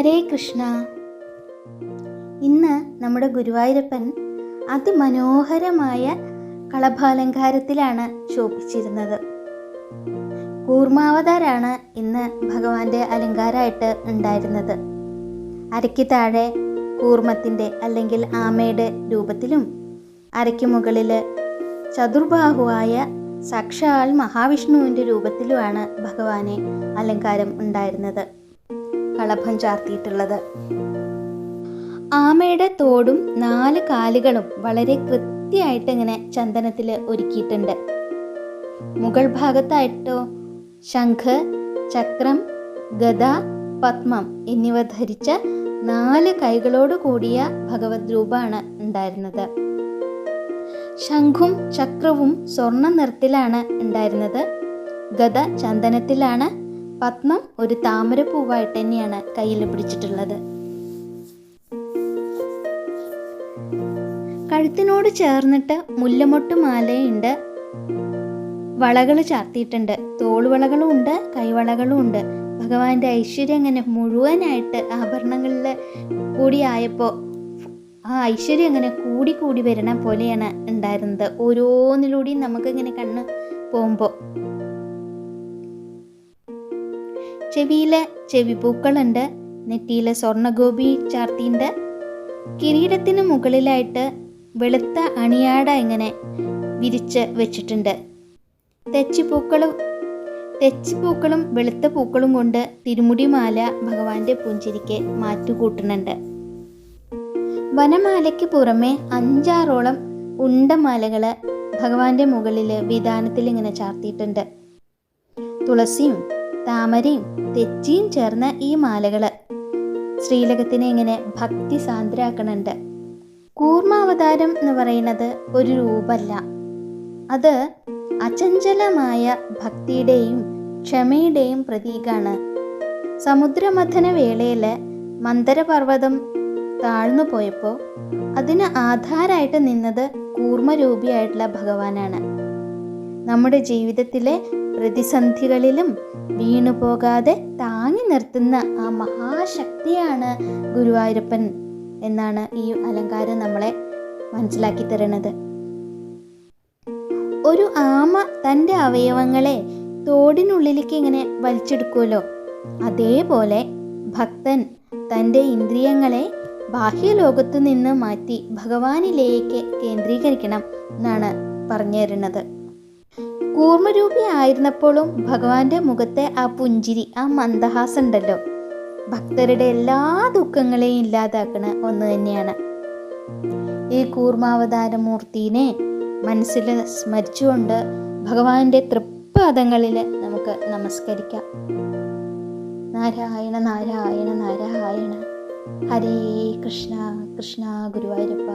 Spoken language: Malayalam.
ഹരേ കൃഷ്ണ. ഇന്ന് നമ്മുടെ ഗുരുവായൂരപ്പൻ അതിമനോഹരമായ കളഭാലങ്കാരത്തിലാണ് ശോഭിച്ചിരുന്നത്. കൂർമാവതാരാണ് ഇന്ന് ഭഗവാന്റെ അലങ്കാരമായിട്ട് ഉണ്ടായിരുന്നത്. അരയ്ക്ക് താഴെ കൂർമ്മത്തിന്റെ അല്ലെങ്കിൽ ആമയുടെ രൂപത്തിലും അരയ്ക്ക് മുകളിൽ ചതുർബാഹുവായ സാക്ഷാൽ മഹാവിഷ്ണുവിന്റെ രൂപത്തിലുമാണ് ഭഗവാനെ അലങ്കാരം ഉണ്ടായിരുന്നത്. കളഭം ചാർത്തിയിട്ടുള്ളത്. ആമയുടെ തോടും നാല് കാലുകളും വളരെ കൃത്യമായിട്ട് ഇങ്ങനെ ചന്ദനത്തിൽ ഒരുക്കിയിട്ടുണ്ട്. മുഗൾ ഭാഗത്തായിട്ടോ ശംഖ് ചക്രം ഗദ പത്മം എന്നിവ ധരിച്ച നാല് കൈകളോട് കൂടിയ ഭഗവത് രൂപമാണ് ഉണ്ടായിരുന്നത്. ശംഖും ചക്രവും സ്വർണ നിറത്തിലാണ് ഉണ്ടായിരുന്നത്. ഗത ചന്ദനത്തിലാണ് പത്മം ഒരു താമരപ്പൂവായിട്ട് തന്നെയാണ് കയ്യിൽ പിടിച്ചിട്ടുള്ളത്. കഴുത്തിനോട് ചേർന്നിട്ട് മുല്ലമൊട്ട് മാലയുണ്ട്. വളകൾ ചാർത്തിയിട്ടുണ്ട്. തോളുവളകളും ഉണ്ട് കൈവളകളും ഉണ്ട്. ഭഗവാന്റെ ഐശ്വര്യം അങ്ങനെ മുഴുവനായിട്ട് ആഭരണങ്ങളിൽ കൂടി ആയപ്പോൾ ആ ഐശ്വര്യം അങ്ങനെ കൂടി കൂടി വരണ പോലെയാണ് ഉണ്ടായിരുന്നത്. ഓരോന്നിലൂടെയും നമുക്കിങ്ങനെ കണ്ണ് പോകുമ്പോൾ ചെവിയിലെ ചെവി പൂക്കളുണ്ട് നെറ്റിയിലെ സ്വർണഗോപി ചാർത്തിയുണ്ട്. കിരീടത്തിന് മുകളിലായിട്ട് വെളുത്ത അണിയാട ഇങ്ങനെ വിരിച്ച് വെച്ചിട്ടുണ്ട്. തെച്ചിപ്പൂക്കളും തെച്ചിപ്പൂക്കളും വെളുത്ത പൂക്കളും കൊണ്ട് തിരുമുടിമാല ഭഗവാന്റെ പുഞ്ചിരിക്ക് മാറ്റുകൂട്ടുന്നുണ്ട്. വനമാലയ്ക്ക് പുറമെ അഞ്ചാറോളം ഉണ്ടമാലകൾ ഭഗവാന്റെ മുകളിൽ വിധാനത്തിൽ ഇങ്ങനെ ചാർത്തിയിട്ടുണ്ട്. തുളസിയും താമരയും തെച്ചിയും ചേർന്ന ഈ മാലകൾ ശ്രീലകത്തിനെ ഇങ്ങനെ ഭക്തി സാന്ദ്രാക്കണുണ്ട്. കൂർമാവതാരം എന്ന് പറയുന്നത് ഒരു രൂപല്ല. അത് അചഞ്ചലമായ ഭക്തിയുടെയും ക്ഷമയുടെയും പ്രതീകാണ്. സമുദ്രമഥന വേളയിൽ മന്ദരപർവതം താഴ്ന്നു പോയപ്പോൾ അതിന് ആധാരമായിട്ട് നിന്നത് കൂർമ്മരൂപിയായിട്ടുള്ള ഭഗവാനാണ്. നമ്മുടെ ജീവിതത്തിലെ പ്രതിസന്ധികളിലും വീണു പോകാതെ താങ്ങി നിർത്തുന്ന ആ മഹാശക്തിയാണ് ഗുരുവായൂരപ്പൻ എന്നാണ് ഈ അലങ്കാരം നമ്മളെ മനസ്സിലാക്കി തരുന്നത് ഒരു ആമ തന്റെ അവയവങ്ങളെ തോടിനുള്ളിലേക്ക് ഇങ്ങനെ വലിച്ചെടുക്കുമല്ലോ അതേപോലെ ഭക്തൻ തന്റെ ഇന്ദ്രിയങ്ങളെ ബാഹ്യലോകത്തു നിന്ന് മാറ്റി ഭഗവാനിലേക്ക് കേന്ദ്രീകരിക്കണം എന്നാണ് പറഞ്ഞു തരുന്നത്. കൂർമ്മരൂപി ആയിരുന്നപ്പോഴും ഭഗവാന്റെ മുഖത്തെ ആ പുഞ്ചിരി ആ മന്ദഹാസം ഉണ്ടല്ലോ ഭക്തരുടെ എല്ലാ ദുഃഖങ്ങളെയും ഇല്ലാതാക്കണ ഒന്ന് തന്നെയാണ്. ഈ കൂർമാവതാരമൂർത്തിനെ മനസ്സിൽ സ്മരിച്ചുകൊണ്ട് ഭഗവാന്റെ തൃപ്പാദങ്ങളിൽ നമുക്ക് നമസ്കരിക്കാം. നാരായണ നാരായണ നാരായണ. ഹരേ കൃഷ്ണ കൃഷ്ണ ഗുരുവായൂരപ്പ.